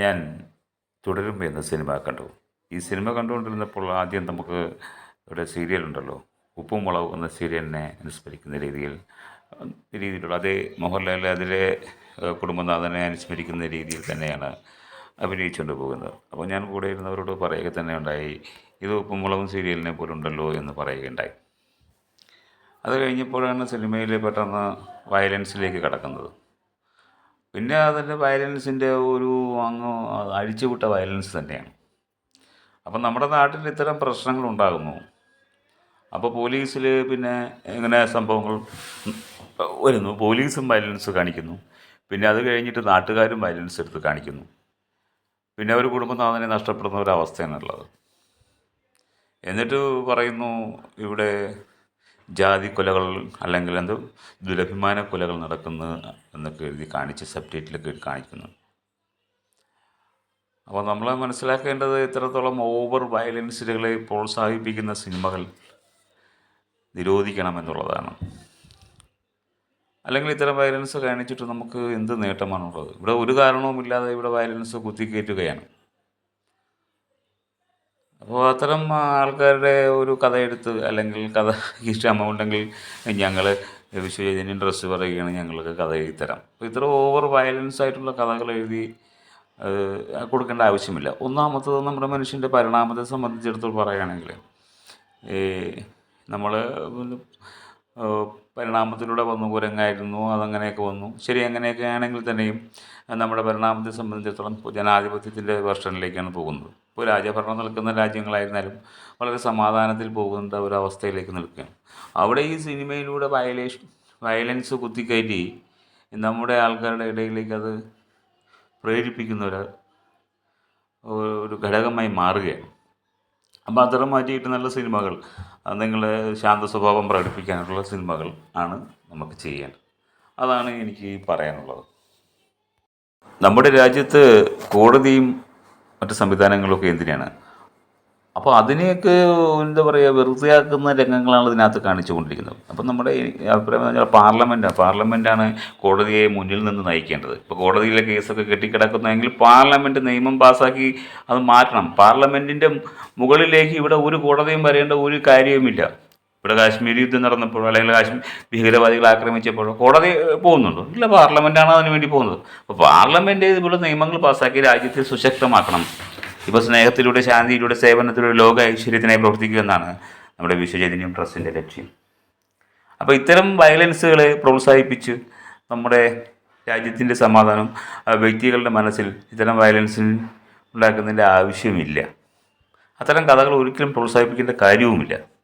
ഞാൻ തുടരും എന്ന സിനിമ കണ്ടു. ഈ സിനിമ കണ്ടുകൊണ്ടിരുന്നപ്പോൾ ആദ്യം നമുക്ക് ഒരു സീരിയൽ ഉണ്ടല്ലോ. ഉപ്പും മുളകും എന്ന സീരിയലിനെ അനുസ്മരിക്കുന്ന രീതിയിൽ രീതിയിലുള്ള അതേ മോഹൻലാൽ അതിലെ കുടുംബനാഥനെ അനുസ്മരിക്കുന്ന രീതിയിൽ തന്നെയാണ് അഭിനയിച്ചുകൊണ്ട് പോകുന്നത്. അപ്പോൾ ഞാൻ കൂടെ ഇരുന്നവരോട് പറയുക തന്നെ ഉണ്ടായി ഇത് ഉപ്പും മുളകും സീരിയലിനെ പോലെ ഉണ്ടല്ലോ എന്ന് പറയുകയുണ്ടായി. അത് കഴിഞ്ഞപ്പോഴാണ് സിനിമയിൽ പെട്ടെന്ന് വയലൻസിലേക്ക് കടക്കുന്നത്. പിന്നെ അതിന്റെ വയലൻസിന്റെ ഒരു അങ്ങ് അഴിച്ചുവിട്ട വയലൻസ് തന്നെയാണ്. അപ്പം നമ്മുടെ നാട്ടിൽ ഇത്തരം പ്രശ്നങ്ങൾ ഉണ്ടാകുന്നു. അപ്പോൾ പോലീസിൽ പിന്നെ ഇങ്ങനെ സംഭവങ്ങൾ വരുന്നു. പോലീസും വയലൻസ് കാണിക്കുന്നു. പിന്നെ അത് കഴിഞ്ഞിട്ട് നാട്ടുകാരും വയലൻസ് എടുത്ത് കാണിക്കുന്നു. പിന്നെ ഒരു കുടുംബനാഥനെ നഷ്ടപ്പെടുന്ന ഒരവസ്ഥയാണുള്ളത് എന്നിട്ട് പറയുന്നു ഇവിടെ ജാതി കൊലകൾ അല്ലെങ്കിൽ എന്ത് ദുരഭിമാന കൊലകൾ നടക്കുന്നു എന്നൊക്കെ എഴുതി കാണിച്ച് സബ്ജക്റ്റിലൊക്കെ കാണിക്കുന്നു. അപ്പോൾ നമ്മൾ മനസ്സിലാക്കേണ്ടത് ഇത്രത്തോളം ഓവർ വയലൻസുകളെ പ്രോത്സാഹിപ്പിക്കുന്ന സിനിമകൾ നിരോധിക്കണമെന്നുള്ളതാണ് അല്ലെങ്കിൽ ഇത്തരം വയലൻസ് കാണിച്ചിട്ട് നമുക്ക് എന്ത് നേട്ടമാണുള്ളത്? ഇവിടെ ഒരു കാരണവുമില്ലാതെ ഇവിടെ വയലൻസ് കുത്തിക്കയറ്റുകയാണ് അപ്പോൾ അത്തരം ആൾക്കാരുടെ ഒരു കഥയെടുത്ത് അല്ലെങ്കിൽ കഥ ഇഷ്ടമുണ്ടെങ്കിൽ ഞങ്ങൾ വിശ്വചൈതന്യൻ ഡ്രസ്സ് പറയുകയാണ് ഞങ്ങൾക്ക് കഥ എഴുതി തരാം. അപ്പോൾ ഇത്ര ഓവർ വയലൻസ് ആയിട്ടുള്ള കഥകൾ എഴുതി കൊടുക്കേണ്ട ആവശ്യമില്ല. ഒന്നാമത്തത് നമ്മുടെ മനുഷ്യന്റെ പരിണാമത്തെ സംബന്ധിച്ചിടത്തോളം പറയുകയാണെങ്കിൽ നമ്മൾ പരിണാമത്തിലൂടെ വന്നു കുരങ്ങായിരുന്നു അതങ്ങനെയൊക്കെ വന്നു. ശരി അങ്ങനെയൊക്കെ ആണെങ്കിൽ തന്നെയും നമ്മുടെ പരിണാമത്തെ സംബന്ധിച്ചിടത്തോളം ജനാധിപത്യത്തിന്റെ വെർഷനിലേക്കാണ് പോകുന്നത്. ഇപ്പോൾ രാജഭരണം നിൽക്കുന്ന രാജ്യങ്ങളായിരുന്നാലും വളരെ സമാധാനത്തിൽ പോകുന്ന ഒരവസ്ഥയിലേക്ക് നിൽക്കുകയാണ്. അവിടെ ഈ സിനിമയിലൂടെ വയലേഷൻ വയലൻസ് കുത്തിക്കയറ്റി നമ്മുടെ ആൾക്കാരുടെ ഇടയിലേക്ക് അത് പ്രേരിപ്പിക്കുന്ന ഒരു ഒരു ഘടകമായി മാറുകയാണ്. അപ്പോൾ അത്തരം മാറ്റിയിട്ട് നല്ല സിനിമകൾ. നിങ്ങൾ ശാന്ത സ്വഭാവം പ്രകടിപ്പിക്കാനുള്ള സിനിമകൾ ആണ് നമുക്ക് ചെയ്യേണ്ടത്. അതാണ് എനിക്ക് പറയാനുള്ളത്. നമ്മുടെ രാജ്യത്ത് കോടതിയും മറ്റ് സംവിധാനങ്ങളൊക്കെ എന്തിനാണ്? അപ്പോൾ അതിനെയൊക്കെ എന്താ പറയുക വെറുതെയാക്കുന്ന രംഗങ്ങളാണ് ഇതിനകത്ത് കാണിച്ചു കൊണ്ടിരിക്കുന്നത് അപ്പം നമ്മുടെ അഭിപ്രായം എന്ന് പറഞ്ഞാൽ പാർലമെന്റാണ് പാർലമെന്റാണ് കോടതിയെ മുന്നിൽ നിന്ന് നയിക്കേണ്ടത്. ഇപ്പോൾ കോടതിയിലെ കേസൊക്കെ കെട്ടിക്കിടക്കുന്നതെങ്കിൽ പാർലമെന്റ് നിയമം പാസ്സാക്കി അത് മാറ്റണം. പാർലമെന്റിന്റെ മുകളിലേക്ക് ഇവിടെ ഒരു കോടതിയും വരേണ്ട ഒരു കാര്യവുമില്ല. ഇവിടെ കാശ്മീർ യുദ്ധം നടന്നപ്പോഴോ അല്ലെങ്കിൽ കാശ്മീർ ഭീകരവാദികൾ ആക്രമിച്ചപ്പോഴോ കോടതി പോകുന്നുണ്ടോ. ഇല്ല പാർലമെന്റാണ് അതിന് വേണ്ടി പോകുന്നത്. അപ്പോൾ പാർലമെന്റ് ഇതുപോലെ നിയമങ്ങൾ പാസ്സാക്കി രാജ്യത്തെ സുശക്തമാക്കണം. ഇപ്പോൾ സ്നേഹത്തിലൂടെ ശാന്തിയിലൂടെ സേവനത്തിലൂടെ ലോക ഐശ്വര്യത്തിനായി പ്രവർത്തിക്കുക എന്നാണ് നമ്മുടെ വിശ്വചൈതന്യം ട്രസ്റ്റിന്റെ ലക്ഷ്യം. അപ്പോൾ ഇത്തരം വയലൻസുകളെ പ്രോത്സാഹിപ്പിച്ച് നമ്മുടെ രാജ്യത്തിന്റെ സമാധാനം വ്യക്തികളുടെ മനസ്സിൽ ഇത്തരം വയലൻസിൽ ഉണ്ടാക്കുന്നതിന്റെ ആവശ്യമില്ല. അത്തരം കഥകൾ ഒരിക്കലും പ്രോത്സാഹിപ്പിക്കേണ്ട കാര്യവുമില്ല.